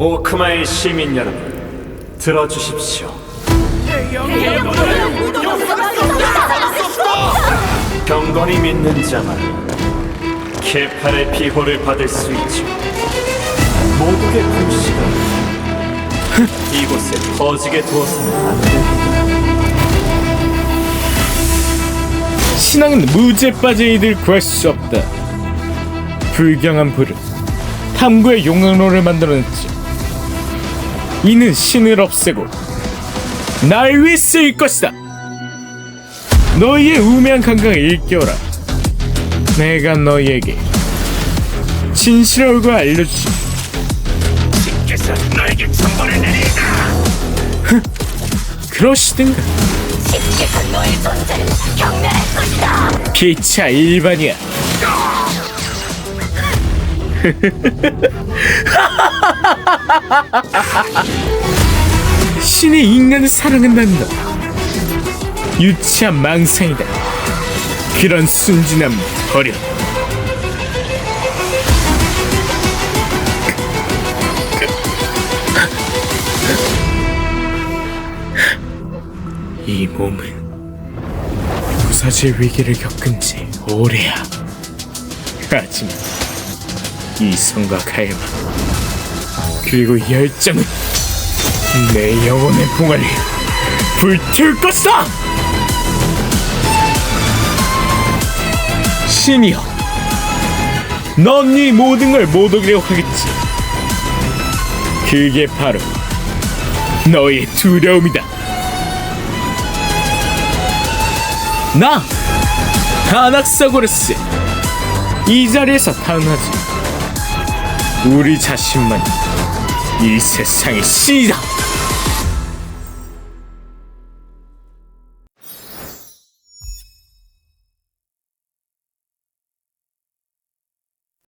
오크마의 시민 여러분, 들어주십시오. 경건이 믿는 자만 케팔의 비호를 받을 수 있죠. 모국의 불씨가 이곳에 퍼지게 두어서는 안 됩니다. 신앙은 무지에 빠진 이들 구할 수 없다. 불경한 불은 탐구의 용광로를 만들어냈지. 이는 신을 없애고 날 위해 쓰일 것이다. 너희의 우매한 감각을 일깨워라. 내가 너희에게 진실의 얼굴을 알려주지. 그래서 너에게 천벌을 내리다. 그러시든가. 신께서 너의 존재를 경멸할 것이다. 피차 일반이야. 신이 인간을 사랑한다는 것. 유치한 망상이다. 그런 순진함 버려. 이 몸은 부사질 위기를 겪은 지 오래야. 하지만 이 성과 갈망 그리고 이 열정은 내 영혼의 봉화를 불태울 것이다! 신이여 넌이 모든 걸못 오기려 하겠지. 그게 바로 너의 두려움이다. 나 아낙사고르스. 이 자리에서 탄하지 우리 자신만 이 세상의 신이다